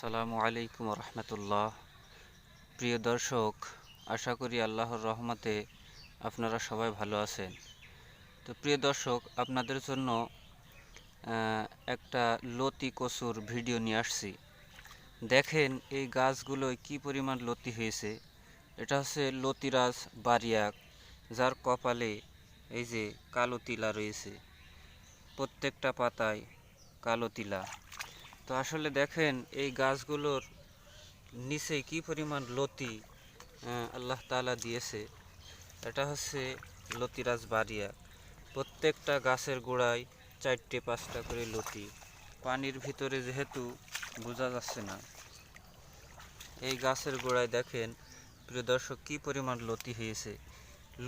আসসালামু আলাইকুম রহমতুল্লাহ প্রিয় দর্শক, আশা করি আল্লাহর রহমতে আপনারা সবাই ভালো আছেন। তো প্রিয় দর্শক, আপনাদের জন্য একটা লতি কচুর ভিডিও নিয়ে আসছি। দেখেন এই গাছগুলোয় কি পরিমাণ লতি হয়েছে। এটা হচ্ছে লতিরাজ বারিয়াক যার কপালে এই যে কালো তিলা রয়েছে। প্রত্যেকটা পাতায় কালো তিলা। তো আসলে দেখেন, এই গাছগুলোর নিচে কি পরিমাণ লতি আল্লাহ তালা দিয়েছে, এটা হচ্ছে লতিরাজ বাড়িয়া। প্রত্যেকটা গাছের গোড়ায় চারটে, পাঁচটা করে লতি। পানির ভিতরে যেহেতু বোঝা যাচ্ছে না, এই গাছের গোড়ায় দেখেন, প্রিয় দর্শক, কি পরিমাণ লতি হয়েছে।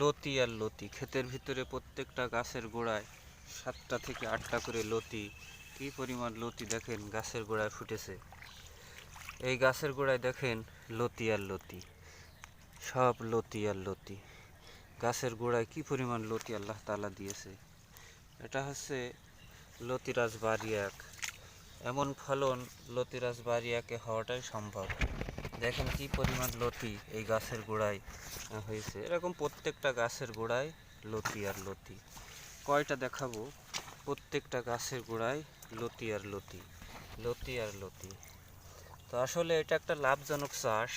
লতি আর লতি, ক্ষেতের ভিতরে প্রত্যেকটা গাছের গোড়ায় সাতটা থেকে আটটা করে লতি কি পরিমাণ লতি দেখেন গাছের গোড়ায় ফুটেছে। এই গাছের গোড়ায় দেখেন লতি আর লতি, সব লতি আর লতি। গাছের গোড়ায় কি পরিমাণ লতি আল্লাহ তালা দিয়েছে? এটা হচ্ছে লতিরাজ বারিয়াক। এমন ফলন লতিরাজ বারিয়াকে হওয়াটাই সম্ভব। দেখেন কি পরিমাণ লতি এই গাছের গোড়ায় হয়েছে। এরকম প্রত্যেকটা গাছের গোড়ায় লতি আর লতি। কয়টা দেখাবো? প্রত্যেকটা গাছের গোড়ায় লতি আর লতি লতি আর লতি। তো আসলে এটা একটা লাভজনক চাষ।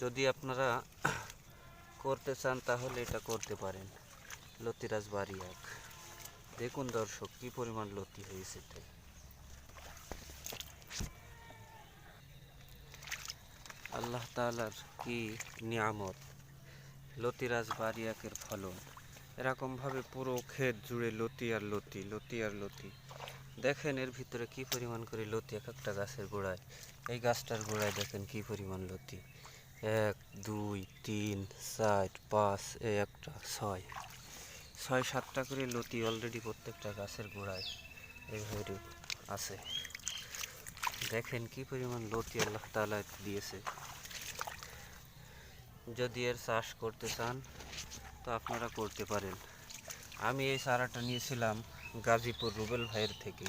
যদি আপনারা করতে চান তাহলে এটা করতে পারেন। লতিরাজ বারিয়াক দেখুন দর্শক, কি পরিমাণ লতি হয়েছে। আল্লাহ তাআলার কি নিয়ামত? লতিরাজ বাড়ি বারিয়াকের ফলন। এরকমভাবে পুরো ক্ষেত জুড়ে লতি আর লতি লতি আর লতি। দেখেন এর ভিতরে কি পরিমাণ করে লতি, এক একটা গাছের গোড়ায়। এই গাছটার গোড়ায় দেখেন কি পরিমাণ লতি? এক, দুই, তিন, চার, পাঁচ একটা, ছয়। ছয়, সাতটা করে লতি অলরেডি প্রত্যেকটা গাছের গোড়ায় এইভাবে আছে। দেখেন কি পরিমাণ লতি আল্লাহ তালা দিয়েছে। যদি এর চাষ করতে চান, তো আপনারা করতে পারেন। আমি এই চারাটা নিয়েছিলাম গাজীপুর রুবেল ভাইয়ের থেকে।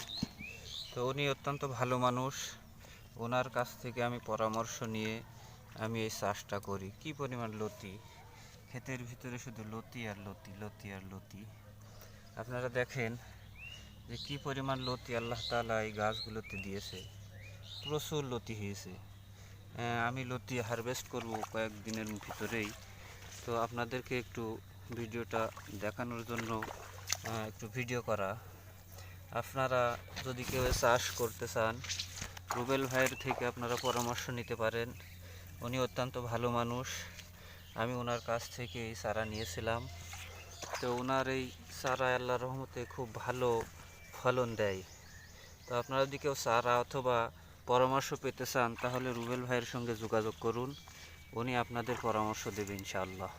তো উনি অত্যন্ত ভালো মানুষ। ওনার কাছ থেকে আমি পরামর্শ নিয়ে আমি এই চাষটা করি। কি পরিমাণ লতি? ক্ষেতের ভিতরে শুধু লতি আর লতি লতি আর লতি। আপনারা দেখেন যে কি পরিমাণ লতি আল্লাহ তালা এই গাছগুলোতে দিয়েছে। প্রচুর লতি হয়েছে। আমি লতি হারভেস্ট করব কয়েকদিনের ভিতরেই। তো আপনাদেরকে একটু ভিডিওটা দেখানোর জন্য একটু ভিডিও করা। আপনারা যদি কেউ চাষ করতে চান, রুবেল ভাইয়ের থেকে আপনারা পরামর্শ নিতে পারেন। উনি অত্যন্ত ভালো মানুষ। আমি ওনার কাছ থেকে এই চারা নিয়েছিলাম। তো ওনার এই চারা আল্লাহ রহমতে খুব ভালো ফলন দেয়। তো আপনারা যদি কেউ চারা অথবা পরামর্শ পেতে চান, তাহলে রুবেল ভাইয়ের সঙ্গে যোগাযোগ করুন। উনি আপনাদের পরামর্শ দেবে, ইনশাআল্লাহ।